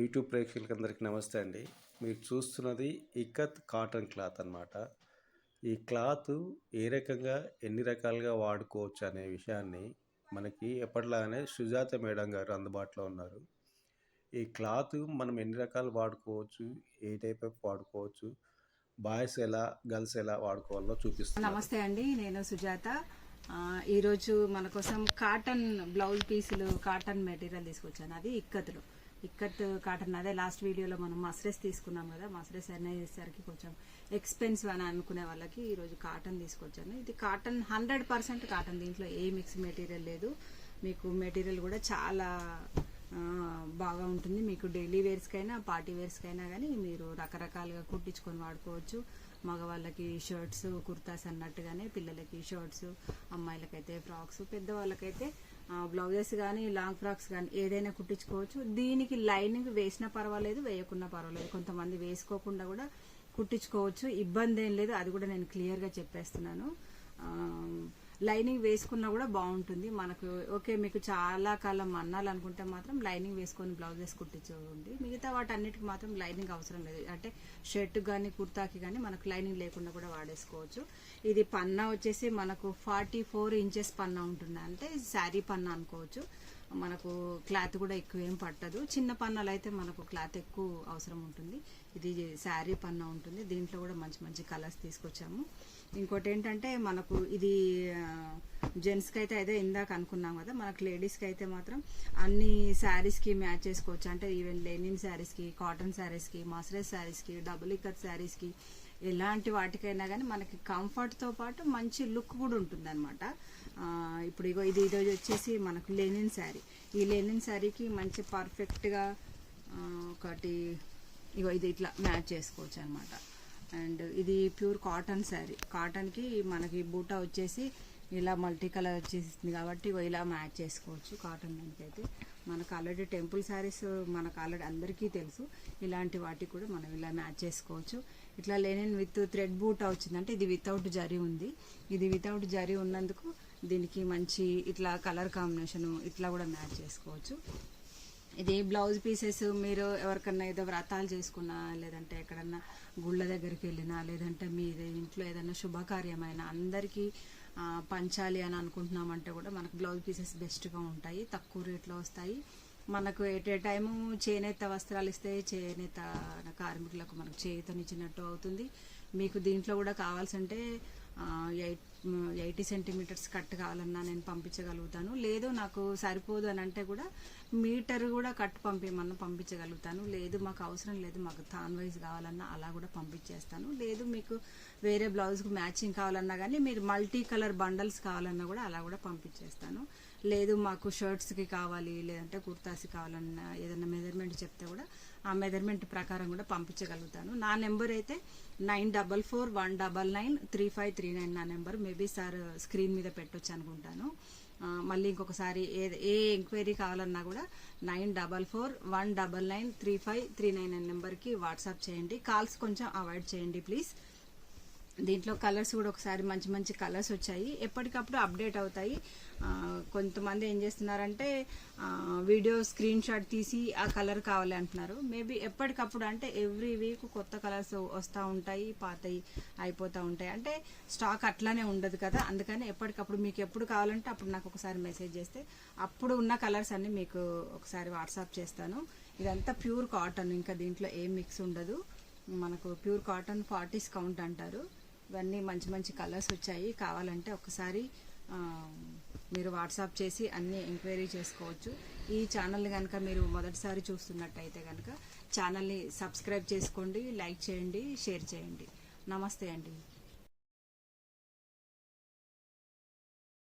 YouTube ప్రేక్షకులందరికీ నమస్తే అండి. మీరు చూస్తున్నది ఇక్కత్ కాటన్ క్లాత్ అన్నమాట. ఈ క్లాత్ ఏ రకంగా ఎన్ని రకాలుగా వాడుకోవచ్చు అనే విషయాన్ని మనకి ఎప్పటిలాగానే సుజాత మేడం గారు అందుబాటులో ఉన్నారు. ఈ క్లాత్ మనం ఎన్ని రకాలు వాడుకోవచ్చు ఏ టైప్ ఆఫ్ వాడుకోవచ్చు బాయ్స్ ఎలా గర్ల్స్ ఎలా వాడుకోవాలో చూపిస్తాను నమస్తే అండి నేను సుజాత. ఈరోజు మన కోసం కాటన్ బ్లౌజ్ పీసులు కాటన్ మెటీరియల్ తీసుకొచ్చాను. అది ఇక్కత్లో ఇక్కత్ కాటన్ అదే లాస్ట్ వీడియోలో మనం మస్రెస్ తీసుకున్నాం కదా మస్రెస్ అనేసరికి కొంచెం ఎక్స్పెన్సివ్ అని అనుకునే వాళ్ళకి ఈరోజు కాటన్ తీసుకొచ్చాను. ఇది కాటన్ హండ్రెడ్ పర్సెంట్ కాటన్ దీంట్లో ఏ మిక్స్ మెటీరియల్ లేదు. మీకు మెటీరియల్ కూడా చాలా బాగా ఉంటుంది. మీకు డైలీ వేర్స్కైనా పార్టీ వేర్స్కైనా కానీ మీరు రకరకాలుగా కుట్టించుకొని వాడుకోవచ్చు. మగవాళ్ళకి షర్ట్స్ కుర్తాస్ అన్నట్టుగానే పిల్లలకి షర్ట్స్ అమ్మాయిలకైతే ఫ్రాక్స్ పెద్దవాళ్ళకైతే బ్లౌజెస్ కానీ లాంగ్ ఫ్రాక్స్ కానీ ఏదైనా కుట్టించుకోవచ్చు. దీనికి లైనింగ్ వేసినా పర్వాలేదు వేయకున్నా పర్వాలేదు. కొంతమంది వేసుకోకుండా కూడా కుట్టించుకోవచ్చు. ఇబ్బంది ఏం లేదు. అది కూడా నేను క్లియర్గా చెప్పేస్తున్నాను. లైనింగ్ వేసుకున్నా కూడా బాగుంటుంది. మనకు ఓకే మీకు చాలా కాలం అన్నాలనుకుంటే మాత్రం లైనింగ్ వేసుకొని బ్లౌజెస్ కుట్టించుకోండి మిగతా వాటి అన్నిటికి మాత్రం లైనింగ్ అవసరం లేదు. అంటే షర్ట్ కానీ కుర్తాకి కానీ మనకు లైనింగ్ లేకుండా కూడా వాడేసుకోవచ్చు. ఇది పన్నా వచ్చేసి మనకు ఫార్టీ ఫోర్ ఇంచెస్ పన్నా ఉంటుంది అంటే శారీ పన్నా అనుకోవచ్చు. మనకు క్లాత్ కూడా ఎక్కువ ఏం పట్టదు. చిన్న పన్నాలు అయితే మనకు క్లాత్ ఎక్కువ అవసరం ఉంటుంది. ఇది శారీ పన్నా ఉంటుంది. దీంట్లో కూడా మంచి మంచి కలర్స్ తీసుకొచ్చాము. ఇంకోటి ఏంటంటే మనకు ఇది జెంట్స్కి అయితే అదే ఇందాక అనుకున్నాం కదా మనకు లేడీస్కి అయితే మాత్రం అన్ని శారీస్కి మ్యాచ్ చేసుకోవచ్చు. అంటే ఈవెన్ లెనిన్ శారీస్కి కాటన్ శారీస్కి మసరైజ్ శారీస్కి డబుల్ ఇక్కర్ శారీస్కి ఎలాంటి వాటికైనా కానీ మనకి కంఫర్ట్తో పాటు మంచి లుక్ కూడా ఉంటుంది అనమాట ఇప్పుడు ఇగో ఇది ఇది వచ్చేసి మనకు లెనిన్ శారీ ఈ లెనిన్ శారీకి మంచి పర్ఫెక్ట్గా ఒకటి ఇగో ఇది ఇట్లా మ్యాచ్ చేసుకోవచ్చు అనమాట అండ్ ఇది ప్యూర్ కాటన్ శారీ కాటన్కి మనకి బూటా వచ్చేసి ఇలా మల్టీ కలర్ వచ్చేసింది కాబట్టి ఇలా మ్యాచ్ చేసుకోవచ్చు కాటన్ దానికి అయితే. మనకు ఆల్రెడీ టెంపుల్ శారీస్ మనకు ఆల్రెడీ అందరికీ తెలుసు. ఇలాంటి వాటికి కూడా మనం ఇలా మ్యాచ్ చేసుకోవచ్చు. ఇట్లా లేనిన్ విత్ థ్రెడ్ బూటా వచ్చిందంటే ఇది వితౌట్ జరీ ఉంది. ఇది వితౌట్ జరీ ఉన్నందుకు దీనికి మంచి ఇట్లా కలర్ కాంబినేషన్ ఇట్లా కూడా మ్యాచ్ చేసుకోవచ్చు. ఇది బ్లౌజ్ పీసెస్ మీరు ఎవరికన్నా ఏదో వ్రతాలు చేసుకున్నా లేదంటే ఎక్కడన్నా గుళ్ళ దగ్గరికి వెళ్ళినా లేదంటే మీ ఇంట్లో ఏదైనా శుభకార్యమైన అందరికీ పంచాలి అని అనుకుంటున్నామంటే కూడా మనకు బ్లౌజ్ పీసెస్ బెస్ట్గా ఉంటాయి తక్కువ రేట్లో వస్తాయి. మనకు ఎట్ ఏ టైము చేనేత వస్త్రాలు ఇస్తే చేనేత కార్మికులకు మనకు చేతనిచ్చినట్టు అవుతుంది. మీకు దీంట్లో కూడా కావాల్సింటే ఎయిట్ ఎయిటీ సెంటీమీటర్స్ కట్ కావాలన్నా నేను పంపించగలుగుతాను. లేదు నాకు సరిపోదు అని అంటే కూడా మీటర్ కూడా కట్ పంపించమన్నా పంపించగలుగుతాను. లేదు మాకు అవసరం లేదు మాకు థాన్ వైజ్ కావాలన్నా అలా కూడా పంపించేస్తాను. లేదు మీకు వేరే బ్లౌజ్కి మ్యాచింగ్ కావాలన్నా కానీ మీరు మల్టీ కలర్ బండల్స్ కావాలన్నా కూడా అలా కూడా పంపించేస్తాను. లేదు మాకు షర్ట్స్కి కావాలి లేదంటే కుర్తాస్కి కావాలన్నా ఏదైనా మెజర్మెంట్ చెప్తే కూడా ఆ మెజర్మెంట్ ప్రకారం కూడా పంపించగలుగుతాను. నా నెంబర్ అయితే nine double four one double nine three five three nine నా number. Maybe sir uh, screen మీద పెట్టొచ్చు అనుకుంటాను. మళ్ళీ ఇంకొకసారి ఏ ఏ ఎంక్వైరీ కావాలన్నా కూడా nine double four one double nine three five three nine అనే నెంబర్కి వాట్సాప్ చేయండి. కాల్స్ కొంచెం అవాయిడ్ చేయండి ప్లీజ్. దీంట్లో కలర్స్ కూడా ఒకసారి మంచి మంచి కలర్స్ వచ్చాయి. ఎప్పటికప్పుడు అప్డేట్ అవుతాయి. కొంతమంది ఏం చేస్తున్నారంటే వీడియో స్క్రీన్ షాట్ తీసి ఆ కలర్ కావాలి అంటున్నారు. మేబీ ఎప్పటికప్పుడు అంటే ఎవ్రీ వీక్ కొత్త కలర్స్ వస్తూ ఉంటాయి పాతయి అయిపోతూ ఉంటాయి. అంటే స్టాక్ అట్లానే ఉండదు కదా. అందుకని ఎప్పటికప్పుడు మీకు ఎప్పుడు కావాలంటే అప్పుడు నాకు ఒకసారి మెసేజ్ చేస్తే అప్పుడు ఉన్న కలర్స్ అన్ని మీకు ఒకసారి వాట్సాప్ చేస్తాను. ఇదంతా ప్యూర్ కాటన్. ఇంకా దీంట్లో ఏం మిక్స్ ఉండదు. మనకు ప్యూర్ కాటన్ ఫార్టీస్ కౌంట్ అంటారు. ఇవన్నీ మంచి మంచి కలర్స్ వచ్చాయి. కావాలంటే ఒకసారి మీరు వాట్సాప్ చేసి అన్నీ ఎంక్వైరీ చేసుకోవచ్చు. ఈ ఛానల్ కనుక మీరు మొదటిసారి చూస్తున్నట్టయితే కనుక ఛానల్ని సబ్స్క్రైబ్ చేసుకోండి లైక్ చేయండి షేర్ చేయండి. నమస్తే అండి.